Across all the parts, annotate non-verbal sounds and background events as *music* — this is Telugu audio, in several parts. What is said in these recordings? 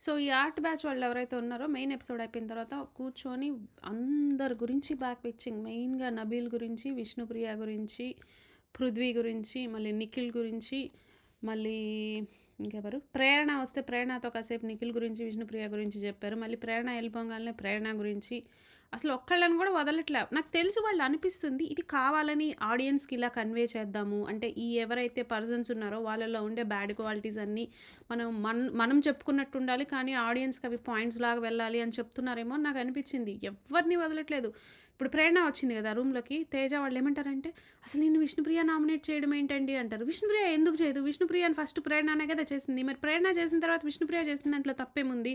సో ఈ ఆర్ట్ బ్యాచ్ వాళ్ళు ఎవరైతే ఉన్నారో మెయిన్ ఎపిసోడ్ అయిపోయిన తర్వాత కూర్చొని అందరి గురించి బ్యాక్ పిచ్చింగ్. మెయిన్గా నబీల్ గురించి విష్ణుప్రియ గురించి పృథ్వీ గురించి మళ్ళీ నిఖిల్ గురించి మళ్ళీ ఇంకెవరు? ప్రేరణ వస్తే ప్రేరణతో కాసేపు నిఖిల్ గురించి విష్ణుప్రియ గురించి చెప్పారు. మళ్ళీ ప్రేరణ వెళ్ళిపోగానే ప్రేరణ గురించి అసలు ఒక్కళ్ళని కూడా వదలట్లే. నాకు తెలిసి వాళ్ళు అనిపిస్తుంది ఇది కావాలని ఆడియన్స్కి ఇలా కన్వే చేద్దాము. అంటే ఈ ఎవరైతే పర్సన్స్ ఉన్నారో వాళ్ళలో ఉండే బ్యాడ్ క్వాలిటీస్ అన్నీ మనం మన మనం చెప్పుకున్నట్టు ఉండాలి కానీ ఆడియన్స్కి అవి పాయింట్స్ లాగా వెళ్ళాలి అని చెప్తున్నారేమో నాకు అనిపించింది. ఎవరిని వదలట్లేదు. ఇప్పుడు ప్రేరణ వచ్చింది కదా రూమ్లోకి తేజ వాళ్ళు ఏమంటారంటే అసలు నేను విష్ణుప్రియ నామినేట్ చేయడం ఏంటండి? అంటారు. విష్ణుప్రియ ఎందుకు చేయదు? విష్ణుప్రియ ఫస్ట్ ప్రేరణనే కదా చేసింది. మరి ప్రేరణ చేసిన తర్వాత విష్ణుప్రియ చేసిన దాంట్లో తప్పేముంది?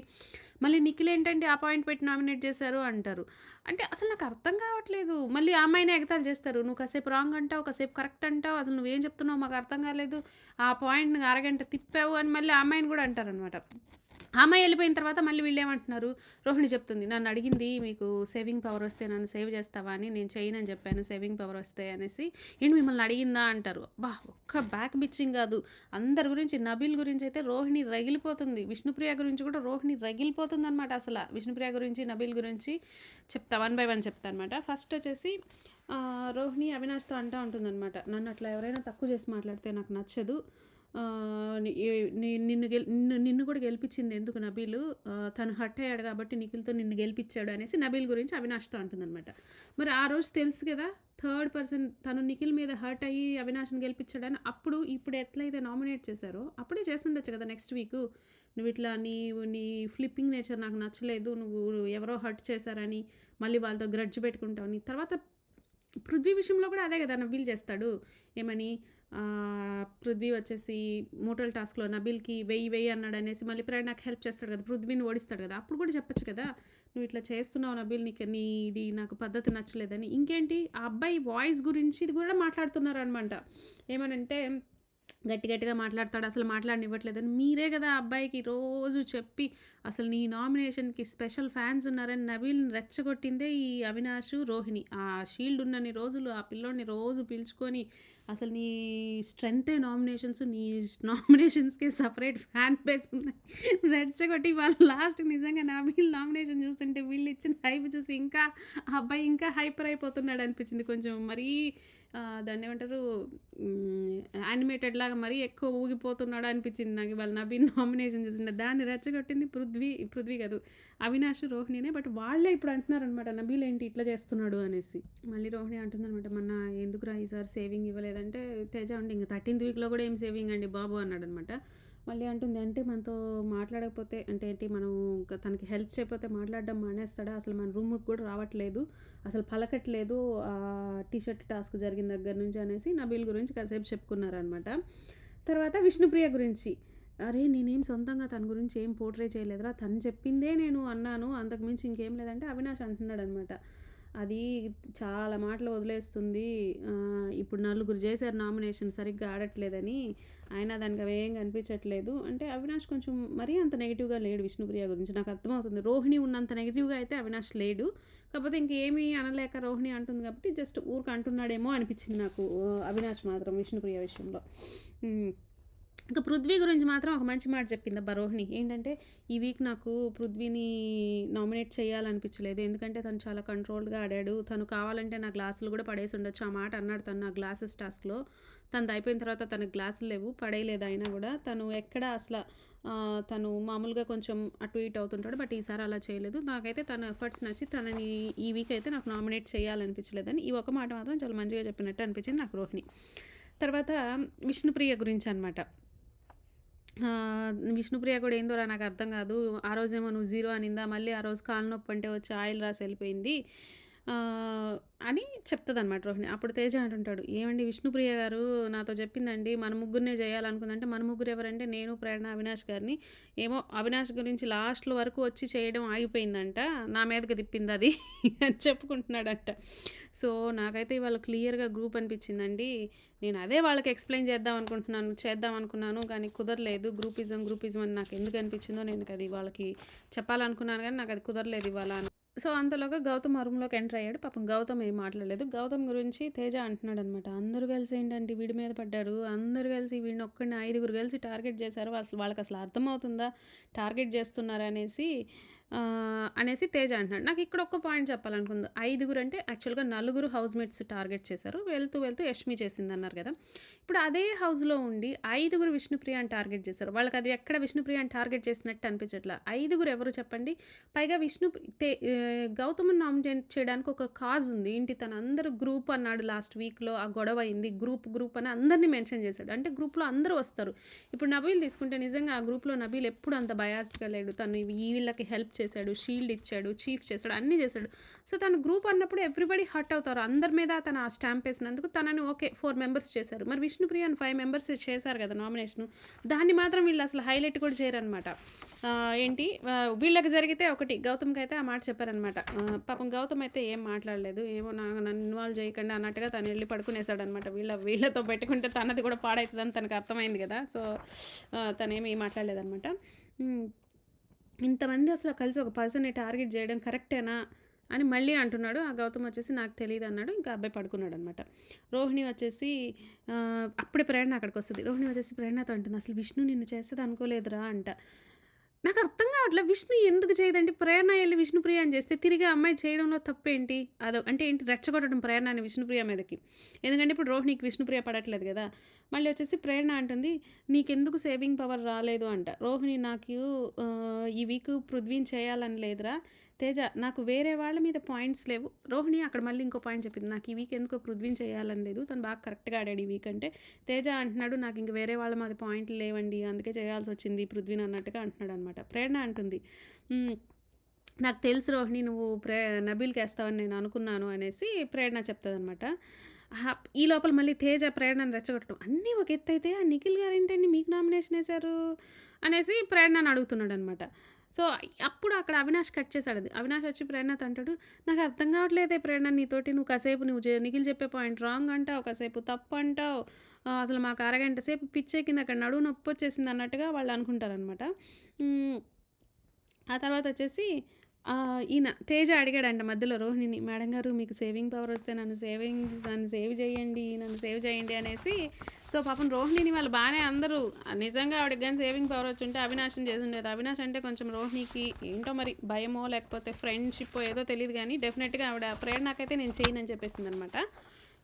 మళ్ళీ నిఖిల్ ఏంటంటే ఆ పాయింట్ పెట్టి నామినేట్ చేశారు అంటారు. అంటే అసలు నాకు అర్థం కావట్లేదు. మళ్ళీ ఆ అమ్మాయినే ఎగతాలు చేస్తారు. నువ్వు కాసేపు రాంగ్ అంటావు కాసేపు కరెక్ట్ అంటావు. అసలు నువ్వేం చెప్తున్నావు? మాకు అర్థం కాలేదు. ఆ పాయింట్ అరగంట తిప్పావు అని మళ్ళీ ఆ అమ్మాయిని కూడా అంటారనమాట అమ్మాయి వెళ్ళిపోయిన తర్వాత మళ్ళీ వీళ్ళేమంటున్నారు? రోహిణి చెప్తుంది నన్ను అడిగింది మీకు సేవింగ్ పవర్ వస్తే నన్ను సేవ్ చేస్తావా అని నేను చేయనని చెప్పాను సేవింగ్ పవర్ వస్తే అనేసి ఏంటి మిమ్మల్ని అడిగిందా అంటారు. బా ఒక్క బ్యాక్ బిచ్చింగ్ కాదు. అందరి గురించి నబీల్ గురించి అయితే రోహిణి రగిలిపోతుంది. విష్ణుప్రియ గురించి కూడా రోహిణి రగిలిపోతుంది అనమాట అసలు. విష్ణుప్రియ గురించి నబీల్ గురించి చెప్తా వన్ బై వన్ చెప్తా అనమాట ఫస్ట్ వచ్చేసి రోహిణి అవినాష్తో అంటూ ఉంటుందన్నమాట. నన్ను అట్లా ఎవరైనా తక్కువ చేసి మాట్లాడితే నాకు నచ్చదు. నిన్ను నిన్ను నిన్ను కూడా గెలిపించింది ఎందుకు నబీలు? తను హట్ అయ్యాడు కాబట్టి నిఖిల్తో నిన్ను గెలిపించాడు అనేసి నబీల్ గురించి అవినాష్తో అంటుందన్నమాట. మరి ఆ రోజు తెలుసు కదా థర్డ్ పర్సన్ తను నిఖిల్ మీద హర్ట్ అయ్యి అవినాష్ని గెలిపించాడని అప్పుడు ఇప్పుడు ఎట్లయితే నామినేట్ చేశారో అప్పుడే చేస్తుండొచ్చు కదా నెక్స్ట్ వీక్. నువ్వు ఇట్లా నీ నీ ఫ్లిప్పింగ్ నేచర్ నాకు నచ్చలేదు నువ్వు ఎవరో హర్ట్ చేశారని మళ్ళీ వాళ్ళతో గ్రడ్జ్ పెట్టుకుంటావని. తర్వాత పృథ్వీ విషయంలో కూడా అదే కదా నబీల్ చేస్తాడు. ఏమని? పృథ్వీ వచ్చేసి మోటల్ టాస్క్లో నబీల్కి వెయ్యి వెయ్యి అన్నాడు అనేసి మళ్ళీ ప్రేరణకు హెల్ప్ చేస్తాడు కదా పృథ్వీని ఓడిస్తాడు కదా అప్పుడు కూడా చెప్పొచ్చు కదా నువ్వు ఇట్లా చేస్తున్నావు నబీల్ నీకు నీ ఇది నాకు పద్ధతి నచ్చలేదని. ఇంకేంటి ఆ అబ్బాయి వాయిస్ గురించి ఇది కూడా మాట్లాడుతున్నారు అనమాట ఏమనంటే గట్టి గట్టిగా మాట్లాడతాడు అసలు మాట్లాడనివ్వట్లేదని. మీరే కదా ఆ అబ్బాయికి రోజు చెప్పి అసలు నీ నామినేషన్కి స్పెషల్ ఫ్యాన్స్ ఉన్నారని నబీల్ని రెచ్చగొట్టిందే ఈ అవినాష్ రోహిణి. ఆ షీల్డ్ ఉన్నన్ని రోజులు ఆ పిల్లోడిని రోజు పిలుచుకొని అసలు నీ స్ట్రెంతే నామినేషన్స్ నీ నామినేషన్స్కే సపరేట్ ఫ్యాన్ బేస్ ఉన్నాయి రెచ్చగొట్టి వాళ్ళు లాస్ట్ నిజంగా నబీల్ నామినేషన్ చూస్తుంటే వీళ్ళు ఇచ్చిన హైప్ చూసి ఇంకా అబ్బాయి ఇంకా హైపర్ అయిపోతున్నాడు అనిపించింది. కొంచెం మరీ దాన్ని ఏమంటారు యానిమేటెడ్ లాగా మరీ ఎక్కువ ఊగిపోతున్నాడు అనిపించింది నాకు వాళ్ళ నబీన్ నామినేషన్ చూస్తుంటే. దాన్ని రెచ్చగొట్టింది పృథ్వీ పృథ్వీ కాదు అవినాష్ రోహిణినే. బట్ వాళ్ళే ఇప్పుడు అంటున్నారు అనమాట నబీల్ ఏంటి ఇట్లా చేస్తున్నాడు? అనేసి. మళ్ళీ రోహిణి అంటుందనమాట మన ఎందుకు రా ఈసారి సేవింగ్ ఇవ్వలేదంటే తేజ అండి ఇంకా థర్టీన్త్ వీక్లో కూడా ఏం సేవింగ్ అండి బాబు? అన్నాడు అనమాట మళ్ళీ అంటుంది అంటే మనతో మాట్లాడకపోతే అంటే ఏంటి మనం తనకి హెల్ప్ చేయకపోతే మాట్లాడడం మానేస్తాడా? అసలు మన రూమ్కి కూడా రావట్లేదు అసలు పలకట్లేదు ఆ టీషర్ట్ టాస్క్ జరిగిన దగ్గర నుంచి అనేసి నబీల్ గురించి కాసేపు చెప్పుకున్నారనమాట. తర్వాత విష్ణుప్రియ గురించి అరే నేనేం సొంతంగా తన గురించి ఏం పోర్ట్రే చేయలేదురా? తను చెప్పిందే నేను అన్నాను అంతకుమించి ఇంకేం లేదంటే అవినాష్ అంటున్నాడు అనమాట అది చాలా మాటలు వదిలేస్తుంది. ఇప్పుడు నలుగురు చేశారు నామినేషన్ సరిగ్గా ఆడట్లేదని. అయినా దానికి అవి ఏం కనిపించట్లేదు. అంటే అవినాష్ కొంచెం మరీ అంత నెగిటివ్గా లేడు విష్ణుప్రియ గురించి. నాకు అర్థమవుతుంది. రోహిణి ఉన్నంత నెగిటివ్గా అయితే అవినాష్ లేడు. కాకపోతే ఇంకేమీ అనలేక రోహిణి అంటుంది కాబట్టి జస్ట్ ఊరికి అంటున్నాడేమో అనిపించింది నాకు అవినాష్ మాత్రం విష్ణుప్రియ విషయంలో. ఇంకా పృథ్వీ గురించి మాత్రం ఒక మంచి మాట చెప్పింది అబ్బా రోహిణి. ఏంటంటే ఈ వీక్ నాకు పృథ్వీని నామినేట్ చేయాలనిపించలేదు. ఎందుకంటే తను చాలా కంట్రోల్డ్గా ఆడాడు. తను కావాలంటే నా గ్లాసులు కూడా పడేసి ఉండొచ్చు. ఆ మాట అన్నాడు తను నా గ్లాసెస్ టాస్క్లో తనది అయిపోయిన తర్వాత తన గ్లాసులు లేవు. పడేయలేదు అయినా కూడా. తను ఎక్కడ అసలు తను మామూలుగా కొంచెం అటు ఇటు అవుతుంటాడు. బట్ ఈసారి అలా చేయలేదు. నాకైతే తన ఎఫర్ట్స్ నచ్చి తనని ఈ వీక్ అయితే నాకు నామినేట్ చేయాలనిపించలేదని ఈ ఒక మాట మాత్రం చాలా మంచిగా చెప్పినట్టు అనిపించింది నాకు రోహిణి. తర్వాత విష్ణుప్రియ గురించి అనమాట విష్ణుప్రియ కూడా ఏందోరా నాకు అర్థం కాదు. ఆ రోజేమో నువ్వు జీరో అనిందా? మళ్ళీ ఆ రోజు కాలు నొప్పి అంటే వచ్చి ఆయిల్ రాసి వెళ్ళిపోయింది. అని చెప్తుంది అనమాట రోహిణి. అప్పుడు తేజ అంటుంటాడు ఏమండి విష్ణుప్రియ గారు నాతో చెప్పిందండి మన ముగ్గురినే చేయాలనుకుందంటే మన ముగ్గురు ఎవరంటే నేను ప్రేరణ అవినాష్ గారిని. ఏమో అవినాష్ గురించి లాస్ట్లో వరకు వచ్చి చేయడం ఆగిపోయిందంట నా మీదకి తిప్పింది అది *laughs* అని చెప్పుకుంటున్నాడంట. సో నాకైతే ఇవాళ క్లియర్గా గ్రూప్ అనిపించిందండి. నేను అదే వాళ్ళకి ఎక్స్ప్లెయిన్ చేద్దాం అనుకుంటున్నాను చేద్దాం అనుకున్నాను కానీ కుదరలేదు. గ్రూపిజం గ్రూపిజం అని నాకు ఎందుకు అనిపించిందో నేను అది వాళ్ళకి చెప్పాలనుకున్నాను కానీ నాకు అది కుదరలేదు ఇవాళ సో, అంతలోగా గౌతమ్ ఆ రూమ్‌లోకి ఎంటర్ అయ్యాడు. పాపం గౌతమ్ ఏం మాట్లాడలేదు. గౌతమ్ గురించి తేజ అంటున్నాడనమాట. "అందరూ కలిసి ఏంటంటే వీడి మీద పడ్డారు. అందరూ కలిసి వీడిని ఒక్కడిని ఐదుగురు కలిసి టార్గెట్ చేశారు. అసలు వాళ్ళకసలు అర్థమవుతుందా? టార్గెట్ చేస్తున్నారనేసి" అనేసి అనేసి తేజ అంటున్నాడు. నాకు ఇక్కడ ఒక్క పాయింట్ చెప్పాలనుకుంది. ఐదుగురు అంటే యాక్చువల్‌గా నలుగురు హౌస్‌మేట్స్ టార్గెట్ చేశారు. వెళ్తూ వెళ్తూ యష్మి చేసింది అన్నారు కదా! ఇప్పుడు అదే హౌస్‌లో ఉండి ఐదుగురు విష్ణుప్రియని టార్గెట్ చేశారు. వాళ్ళకి అది ఎక్కడ విష్ణుప్రియని టార్గెట్ చేసినట్టు అనిపించట్లా ఐదుగురు ఎవరు చెప్పండి? పైగా విష్ణు తే గౌతమ్‌ని నామినేట్ చేయడానికి ఒక కాజ్ ఉంది. ఏంటి తను అందరూ గ్రూప్ అన్నాడు లాస్ట్ వీక్‌లో ఆ గొడవ అయింది. గ్రూప్ గ్రూప్ అని అందరిని మెన్షన్ చేశాడు. అంటే గ్రూప్‌లో అందరూ వస్తారు. ఇప్పుడు నబీల్ తీసుకుంటే నిజంగా ఆ గ్రూప్‌లో నబీల్ ఎప్పుడు అంత బయాస్డ్‌గా లేడు. తను వీళ్ళకి హెల్ప్ చేశాడు. షీల్డ్ ఇచ్చాడు. చీఫ్ చేశాడు. అన్నీ చేశాడు. సో, తను గ్రూప్ అన్నప్పుడు ఎవ్రీబడి హర్ట్ అవుతారు. అందరి మీద తను ఆ స్టాంప్ వేసినందుకు తనని ఓకే. ఫోర్ మెంబర్స్ చేశారు. మరి విష్ణుప్రియ అని ఫైవ్ మెంబర్స్ చేశారు కదా! నామినేషన్ దాన్ని మాత్రం వీళ్ళు అసలు హైలైట్ కూడా చేయరనమాట. ఏంటి వీళ్ళకి జరిగితే ఒకటి గౌతమ్‌కైతే ఆ మాట చెప్పారనమాట. పాపం గౌతమ్ అయితే ఏం మాట్లాడలేదు. ఏమో నా నన్ను ఇన్వాల్వ్ చేయకండి అన్నట్టుగా తను వెళ్ళి పడుకునేసాడనమాట. వీళ్ళ వీళ్ళతో పెట్టుకుంటే తనది కూడా పాడవుతుందని తనకు అర్థమైంది కదా! సో, తనేమీ తనేమి మాట్లాడలేదనమాట. ఇంతమంది అసలు కలిసి ఒక పర్సన్‌ని టార్గెట్ చేయడం కరెక్టేనా? అని మళ్ళీ అంటున్నాడు. ఆ గౌతమ్ వచ్చేసి నాకు తెలియదు అన్నాడు ఇంకా అబ్బాయి పడుకున్నాడనమాట. రోహిణి వచ్చేసి అప్పుడే ప్రేరణ అక్కడికి వస్తుంది రోహిణి వచ్చేసి ప్రేరణతో అంటుంది. "అసలు విష్ణు నిన్ను చేస్తది అనుకోలేదురా" అంట. నాకు అర్థం కావట్లే. విష్ణు ఎందుకు చేయదండి? ప్రేరణ వెళ్ళి విష్ణుప్రియ అని చేస్తే తిరిగి అమ్మాయి చేయడంలో తప్పేంటి? అదో అంటే ఏంటి రెచ్చగొట్టడం ప్రేరణని విష్ణుప్రియ మీదకి. ఎందుకంటే ఇప్పుడు రోహిణికి విష్ణుప్రియ పడట్లేదు కదా! మళ్ళీ వచ్చేసి ప్రేరణ అంటుంది. "నీకెందుకు సేవింగ్ పవర్ రాలేదు" అంట. రోహిణి నాకు ఈ వీక్ పృథ్వీని చేయాలని లేదురా. తేజ నాకు వేరే వాళ్ళ మీద పాయింట్స్ లేవు. రోహిణి అక్కడ మళ్ళీ ఇంకో పాయింట్ చెప్పింది. నాకు ఈ వీక్ ఎందుకో పృథ్వీని చేయాలని లేదు. తను బాగా కరెక్ట్‌గా ఆడాడు ఈ వీక్ అంటే. తేజ అంటున్నాడు నాకు ఇంక వేరే వాళ్ళ మీద పాయింట్లు లేవండి. అందుకే చేయాల్సి వచ్చింది పృథ్వీని అన్నట్టుగా అంటున్నాడు అనమాట ప్రేరణ అంటుంది. నాకు తెలుసు రోహిణి నువ్వు ప్రే నబీల్‌కేస్తావని నేను అనుకున్నాను అనేసి ప్రేరణ చెప్తుంది అనమాట ఈ లోపల మళ్ళీ తేజ ప్రేరణను రెచ్చగొట్టడం. అన్నీ ఒక ఎత్తయితే ఆ నిఖిల్ గారు ఏంటండి మీకు నామినేషన్ వేశారు అనేసి ప్రేరణను అడుగుతున్నాడు అనమాట సో, అప్పుడు అక్కడ అవినాష్ కట్ చేసాడది. అవినాష్ వచ్చి ప్రేరణతో అంటాడు. నాకు అర్థం కావట్లేదే ప్రేరణ నీతోటి నువ్వు కాసేపు నువ్వు నిఖిల్ చెప్పే పాయింట్ రాంగ్ అంటావు. కాసేపు తప్పు అంటావు. అసలు మాకు అరగంట సేపు పిచ్చెక్కింది అక్కడ నడువు నొప్పి వచ్చేసింది అన్నట్టుగా వాళ్ళు అనుకుంటారనమాట. ఆ తర్వాత వచ్చేసి ఈయన తేజ అడిగాడంట మధ్యలో రోహిణిని. మేడం గారు మీకు సేవింగ్ పవర్ వస్తే నన్ను సేవింగ్స్ నన్ను సేవ్ చేయండి. నన్ను సేవ్ చేయండి అనేసి సో, పాపం రోహిణిని వాళ్ళు బాగానే అందరూ నిజంగా ఆవిడకి కానీ సేవింగ్ పవర్ వచ్చి ఉంటే అవినాశం చేసి చేసుండేది. అవినాష్ అంటే కొంచెం రోహిణికి ఏంటో మరి భయమో లేకపోతే ఫ్రెండ్షిప్ ఏదో తెలియదు కానీ డెఫినెట్‌గా ఆవిడ ప్రేరణకైతే నేను చేయనని చెప్పేసిందనమాట.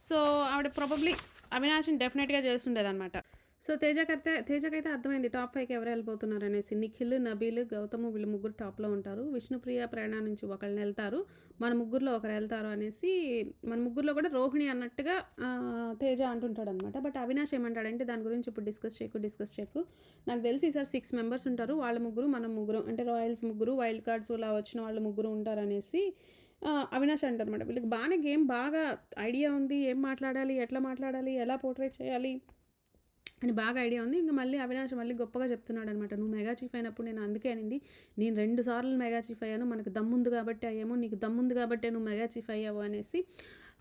సో, ఆవిడ ప్రాబబ్లీ అవినాశం డెఫినెట్‌గా చేస్తుండేదనమాట సో, తేజకైతే తేజకైతే అర్థమైంది టాప్ ఫైవ్కి ఎవరు వెళ్ళిపోతున్నారు అనేసి నిఖిల్, నబీల్, గౌతమ్ వీళ్ళు ముగ్గురు టాప్‌లో ఉంటారు. విష్ణుప్రియ, ప్రేరణ నుంచి ఒకళ్ళెళ్తారు. మన ముగ్గురులో ఒకరు వెళ్తారు అనేసి మన ముగ్గురులో కూడా రోహిణి అన్నట్టుగా తేజ తేజ అంటుంటాడనమాట. బట్ అవినాష్ ఏమంటాడంటే దాని గురించి ఇప్పుడు డిస్కస్ చేయకు, డిస్కస్ చేయకు. నాకు తెలిసి ఈసారి సిక్స్ మెంబర్స్ ఉంటారు. వాళ్ళ ముగ్గురు, మనం ముగ్గురు అంటే రాయల్స్ ముగ్గురు, వైల్డ్ కార్డ్స్ ఇలా వచ్చిన వాళ్ళు ముగ్గురు ఉంటారనేసి అనేసి అవినాష్ అంటారనమాట. వీళ్ళకి బాగానే గేమ్ బాగా ఐడియా ఉంది. ఏం మాట్లాడాలి? ఎట్లా మాట్లాడాలి? ఎలా పోర్ట్రేట్ చేయాలి? అని బాగా ఐడియా ఉంది. ఇంక మళ్ళీ అవినాష్ మళ్ళీ గొప్పగా చెప్తున్నాడనమాట. నువ్వు మెగా చీఫ్ అయినప్పుడు నేను అందుకే అనింది. నేను రెండు సార్లు మెగా చీఫ్ అయ్యాను. మనకు దమ్ముంది కాబట్టి అయ్యాము. నీకు దమ్ముంది కాబట్టి నువ్వు మెగా చీఫ్ అయ్యావు అనేసి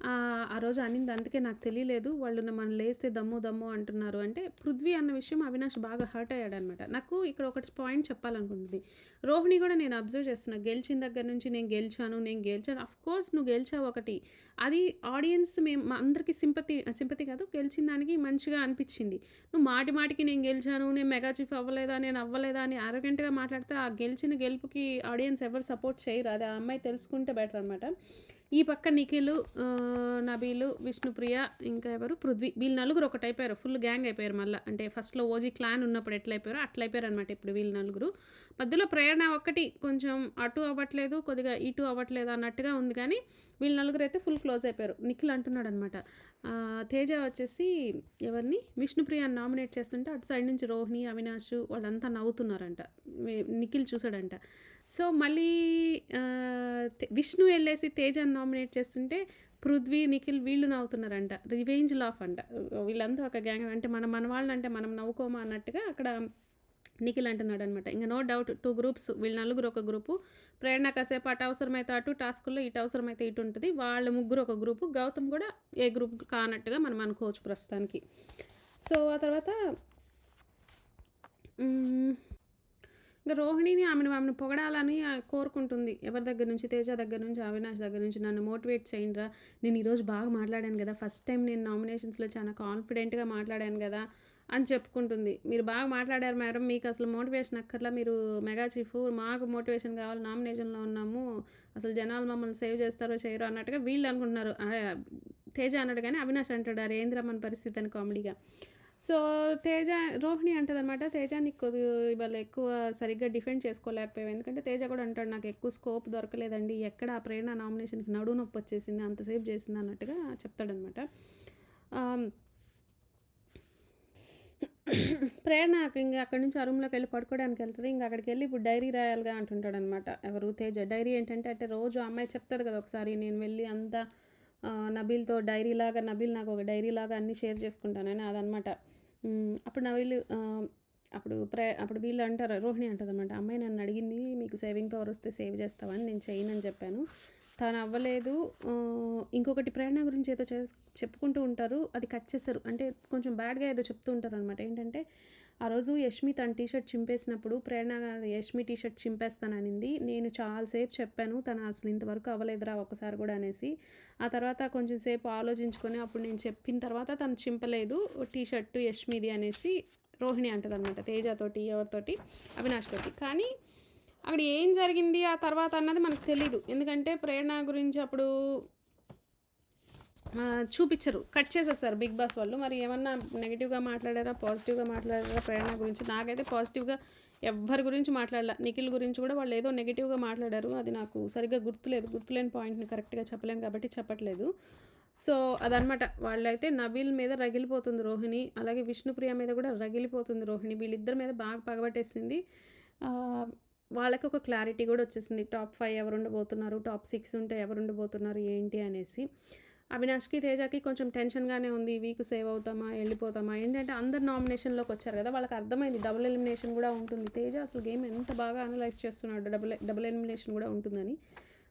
ఆ రోజు అనింది. అందుకే నాకు తెలియలేదు. వాళ్ళు మనం లేస్తే దమ్ము దమ్ము అంటున్నారు అంటే పృథ్వీ అన్న విషయం అవినాష్ బాగా హర్ట్ అయ్యాడనమాట. నాకు ఇక్కడ ఒకటి పాయింట్ చెప్పాలనుకుంటుంది. రోహిణి కూడా నేను అబ్జర్వ్ చేస్తున్నా. గెలిచిన దగ్గర నుంచి నేను గెలిచాను, నేను గెలిచాను. ఆఫ్‌కోర్స్ నువ్వు గెలిచావు ఒకటి. అది ఆడియన్స్ మేము అందరికీ సింపతి సింపతి కాదు గెలిచిన దానికి మంచిగా అనిపించింది నువ్వు మాటి మాటికి నేను గెలిచాను, నేను మెగా చీఫ్ అవ్వలేదా, నేను అవ్వలేదా అని అరగంటగా మాట్లాడితే ఆ గెలిచిన గెలుపుకి ఆడియన్స్ ఎవరు సపోర్ట్ చేయరు. అది ఆ అమ్మాయి తెలుసుకుంటే బెటర్ అనమాట. ఈ పక్క నిఖిల్, నబీలు, విష్ణుప్రియ ఇంకా ఎవరు పృథ్వీ వీళ్ళు నలుగురు ఒకటి అయిపోయారు ఫుల్ గ్యాంగ్ అయిపోయారు మళ్ళీ అంటే ఫస్ట్‌లో ఓజీ క్లాన్ ఉన్నప్పుడు ఎట్లయిపోయారో అట్లయిపోయారనమాట ఇప్పుడు వీళ్ళు నలుగురు. మధ్యలో ప్రేరణ ఒక్కటి కొంచెం అటు అవ్వట్లేదు, కొద్దిగా ఇటు అవ్వట్లేదు అన్నట్టుగా ఉంది కానీ వీళ్ళు అయితే ఫుల్ క్లోజ్ అయిపోయారు. నిఖిల్ అంటున్నాడనమాట. అనమాట తేజ వచ్చేసి ఎవరిని విష్ణుప్రియని నామినేట్ చేస్తుంటే అటు సైడ్ నుంచి రోహిణి, అవినాష్ వాళ్ళంతా నవ్వుతున్నారంట. నిఖిల్ చూసాడంట. సో, మళ్ళీ విష్ణు వెళ్ళేసి తేజాన్ని నామినేట్ చేస్తుంటే పృథ్వీ, నిఖిల్ వీళ్ళు నవ్వుతున్నారంట. రివెంజ్ లాఫ్ అంట. వీళ్ళంతా ఒక గ్యాంగ్ అంటే మనం మన వాళ్ళంటే మనం నవ్వుకోమా అన్నట్టుగా అక్కడ నిఖిల్ అంటున్నాడు అనమాట ఇంక నో డౌట్ టూ గ్రూప్స్ వీళ్ళు నలుగురు ఒక గ్రూపు. ప్రేరణ కాసేపు అటు అవసరమైతే అటు టాస్కుల్లో, ఇటు అవసరమైతే ఇటు ఉంటుంది వాళ్ళ ముగ్గురు ఒక గ్రూపు. గౌతమ్ కూడా ఏ గ్రూప్ కానట్టుగా మనం అనుకోవచ్చు ప్రస్తుతానికి. సో, ఆ తర్వాత ఇంకా రోహిణిని ఆమెను ఆమెను పొగడాలని కోరుకుంటుంది. ఎవరి దగ్గర నుంచి? తేజ దగ్గర నుంచి, అవినాష్ దగ్గర నుంచి నన్ను మోటివేట్ చేయండిరా! నేను ఈరోజు బాగా మాట్లాడాను కదా ఫస్ట్ టైం నేను నామినేషన్స్‌లో చాలా కాన్ఫిడెంట్‌గా మాట్లాడాను కదా అని చెప్పుకుంటుంది. మీరు బాగా మాట్లాడారు మేడం. మీకు అసలు మోటివేషన్ అక్కర్లా. మీరు మెగా చీఫ్. మాకు మోటివేషన్ కావాలి. నామినేషన్‌లో ఉన్నాము. అసలు జనాలు మమ్మల్ని సేవ్ చేస్తారో చేయరో అన్నట్టుగా వీళ్ళు అనుకుంటున్నారు. తేజ అన్నాడు కానీ అవినాష్ అంటాడు అరేందిరా మన పరిస్థితి అని కామెడీగా. సో, తేజ రోహిణి అంటదనమాట. తేజ నీకు కొద్ది ఇవాళ ఎక్కువ సరిగ్గా డిఫెండ్ చేసుకోలేకపోయావు. ఎందుకంటే తేజ కూడా అంటాడు నాకు ఎక్కువ స్కోప్ దొరకలేదండి. ఎక్కడ ఆ ప్రేరణ నామినేషన్‌కి నడు నొప్పి వచ్చేసింది. అంతసేపు చేసింది అన్నట్టుగా చెప్తాడనమాట. ప్రేరణ ఇంకా అక్కడి నుంచి ఆ రూమ్లోకి వెళ్ళి పడుకోవడానికి వెళ్తుంది ఇంకా అక్కడికి అక్కడికెళ్ళి ఇప్పుడు డైరీ రాయాలిగా అంటుంటాడనమాట. ఎవరు తేజ. డైరీ ఏంటంటే అంటే రోజు ఆ అమ్మాయి చెప్తుంది కదా! ఒకసారి నేను వెళ్ళి అంతా ఆహ్, నబీల్‌తో డైరీలాగా నబీల్ నాకు ఒక డైరీలాగా అన్నీ షేర్ చేసుకుంటానని అదనమాట. అప్పుడు నా వీళ్ళు అప్పుడు ప్రే అప్పుడు వీళ్ళు అంటారు రోహిణి అంటదనమాట. అమ్మాయి నన్ను అడిగింది మీకు సేవింగ్ పవర్ వస్తే సేవ్ చేస్తామని నేను చేయనని చెప్పాను. తాను అవ్వలేదు. ఇంకొకటి ప్రేరణ గురించి ఏదో చేస్ చెప్పుకుంటూ ఉంటారు. అది కట్ చేశారు. అంటే కొంచెం బ్యాడ్‌గా ఏదో చెప్తూ ఉంటారనమాట. ఏంటంటే ఆ రోజు యష్మి తన టీ షర్ట్ చింపేసినప్పుడు ప్రేరణ యష్మి టీషర్ట్ చింపేస్తాననింది. నేను చాలాసేపు చెప్పాను. తను అసలు ఇంతవరకు అవ్వలేదురా ఒకసారి కూడా అనేసి. ఆ తర్వాత కొంచెం సేపు ఆలోచించుకొని అప్పుడు నేను చెప్పిన తర్వాత తను చింపలేదు టీషర్ట్ యష్మిది అనేసి రోహిణి అంటదనమాట. తేజతోటి ఎవరితోటి అవినాష్ తోటి. కానీ అక్కడ ఏం జరిగింది ఆ తర్వాత అన్నది మనకు తెలీదు. ఎందుకంటే ప్రేరణ గురించి అప్పుడు చూపించరు కట్ చేసేస్తారు 'బిగ్ బాస్' వాళ్ళు. మరి ఏమన్నా నెగిటివ్గా మాట్లాడారా? పాజిటివ్‌గా మాట్లాడారా ప్రేరణ గురించి? నాకైతే పాజిటివ్‌గా ఎవ్వరి గురించి మాట్లాడాల నిఖిల్ గురించి కూడా వాళ్ళు ఏదో నెగెటివ్‌గా మాట్లాడారు. అది నాకు సరిగ్గా గుర్తులేదు. గుర్తులేని పాయింట్‌ని కరెక్ట్‌గా చెప్పలేను కాబట్టి చెప్పట్లేదు. సో, అదనమాట. వాళ్ళైతే నబీల్ మీద రగిలిపోతుంది రోహిణి. అలాగే విష్ణుప్రియ మీద కూడా రగిలిపోతుంది రోహిణి. వీళ్ళిద్దరి మీద బాగా పగబట్టేసింది. వాళ్ళకి ఒక క్లారిటీ కూడా వచ్చేసింది. టాప్ ఫైవ్ ఎవరు ఉండబోతున్నారు టాప్ సిక్స్ ఉంటే ఎవరు ఉండబోతున్నారు ఏంటి అనేసి. అవినాష్‌కి, తేజకి కొంచెం టెన్షన్‌గానే ఉంది. Week save అవుతామా? వెళ్ళిపోతామా ఏంటంటే అందరు నామినేషన్‌లోకి వచ్చారు కదా! వాళ్ళకి అర్థమైంది డబుల్ ఎలిమినేషన్ కూడా ఉంటుంది. తేజ అసలు గేమ్ ఎంత బాగా అనలైజ్ చేస్తున్నాడు. డబుల్ డబుల్ ఎలిమినేషన్ కూడా ఉంటుందని.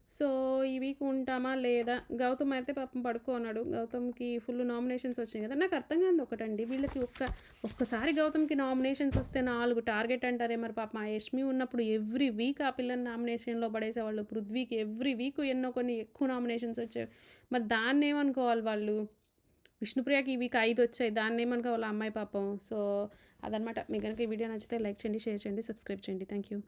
సో, ఈ వీక్ ఉంటామా? లేదా? గౌతమ్ అయితే పాపం పడుకోన్నాడు. గౌతమ్‌కి ఫుల్ నామినేషన్స్ వచ్చినాయి కదా! నాకు అర్థం కాదు ఒకటండి. వీళ్ళకి ఒక్క ఒక్కసారి గౌతమ్‌కి నామినేషన్స్ వస్తే నాలుగు టార్గెట్ అంటారే మరి పాపం ఆ యష్మి ఉన్నప్పుడు ఎవ్రీ వీక్ ఆ పిల్లని నామినేషన్‌లో పడేసేవాళ్ళు. పృథ్వీకి ఎవ్రీ వీక్ ఎన్నో కొన్ని ఎక్కువ నామినేషన్స్ వచ్చాయి మరి దాన్నేమనుకోవాలి వాళ్ళు? విష్ణుప్రియకి ఈ వీక్ ఐదు వచ్చాయి. దాన్నేమనుకోవాలి ఆ అమ్మాయి పాపం. సో, అదనమాట. మీకు కనుక ఈ వీడియో నచ్చితే లైక్ చేయండి, షేర్ చేయండి, సబ్స్క్రైబ్ చేయండి. Thank you.